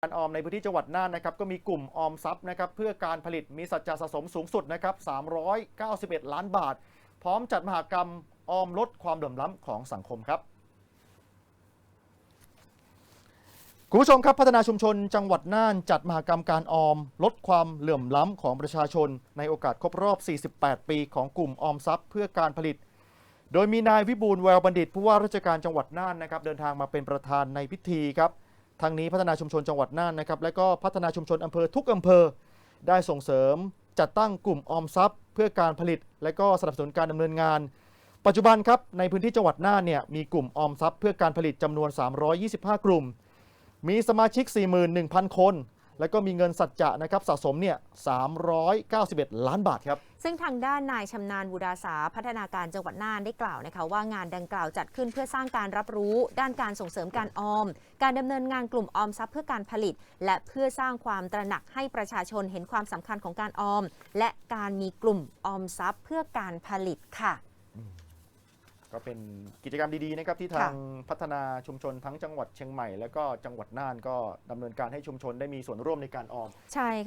การออมในพื้นที่จังหวัดน่านนะครับก็มีกลุ่มออมทรัพย์นะครับเพื่อการผลิตมีสัจจะสะสมสูงสุดนะครับ 391 ล้านบาท พร้อมจัดมหากรรมออมลดความเหลื่อมล้ำของสังคมครับคุณผู้ชมครับพัฒนาชุมชนจังหวัดน่านจัดมหากรรมการออม ลดความเหลื่อมล้ำของประชาชน ในโอกาสครบรอบ 48 ปีของกลุ่มออมทรัพย์ เพื่อการผลิต โดยมีนายวิบูลแววบัณฑิตผู้ว่าราชการจังหวัดน่านนะครับเดินทางมาเป็นประธานในพิธีครับ ทางนี้พัฒนาชุมชนจังหวัดน่านนะครับและก็พัฒนาชุมชนอำเภอทุกอำเภอ ได้ส่งเสริมจัดตั้งกลุ่มออมทรัพย์ เพื่อการผลิต และก็สนับสนุนการดำเนินงาน ปัจจุบันครับในพื้นที่จังหวัดน่านเนี่ยมีกลุ่มออมทรัพย์เพื่อการผลิตจำนวน 325 กลุ่ม มีสมาชิก 41,000 คน และก็มีเงินสัจจะนะครับสะสมเนี่ย391 ล้านบาทครับ ซึ่งทางด้านนายชำนาญบุดาสาพัฒนาการจังหวัดน่านได้กล่าวนะคะว่างานดังกล่าวจัดขึ้นเพื่อสร้างการรับรู้ ด้านการส่งเสริมการออม การดำเนินงานกลุ่มออมทรัพย์เพื่อการผลิต และเพื่อสร้างความตระหนักให้ประชาชนเห็นความสำคัญของการออม และการมีกลุ่มออมทรัพย์เพื่อการผลิตค่ะ ก็เป็นกิจกรรมดีๆนะครับที่ทางพัฒนาชุมชนทั้งจังหวัดเชียงใหม่ และก็จังหวัดน่านก็ดำเนินการให้ชุมชนได้มีส่วนร่วมในการออมใช่ค่ะ